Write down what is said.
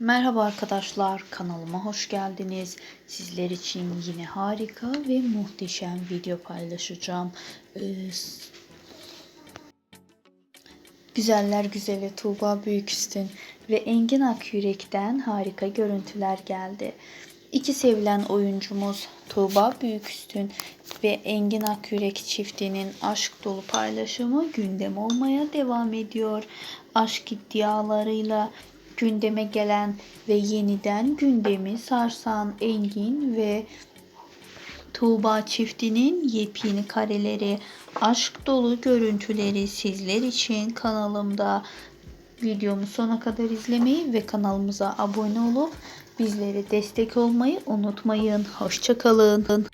Merhaba arkadaşlar kanalıma hoş geldiniz. Sizler için yine harika ve muhteşem video paylaşacağım. Ee, Güzeller güzeli Tuğba Büyüküstün ve Engin Akyürek'ten harika görüntüler geldi. İki sevilen oyuncumuz Tuğba Büyüküstün ve Engin Akyürek çiftinin aşk dolu paylaşımı gündem olmaya devam ediyor. Aşk iddialarıyla gündeme gelen ve yeniden gündemi sarsan Engin ve Tuğba çiftinin yepyeni kareleri, aşk dolu görüntüleri sizler için kanalımda. Videomu sona kadar izlemeyi ve kanalımıza abone olup bizlere destek olmayı unutmayın. Hoşçakalın.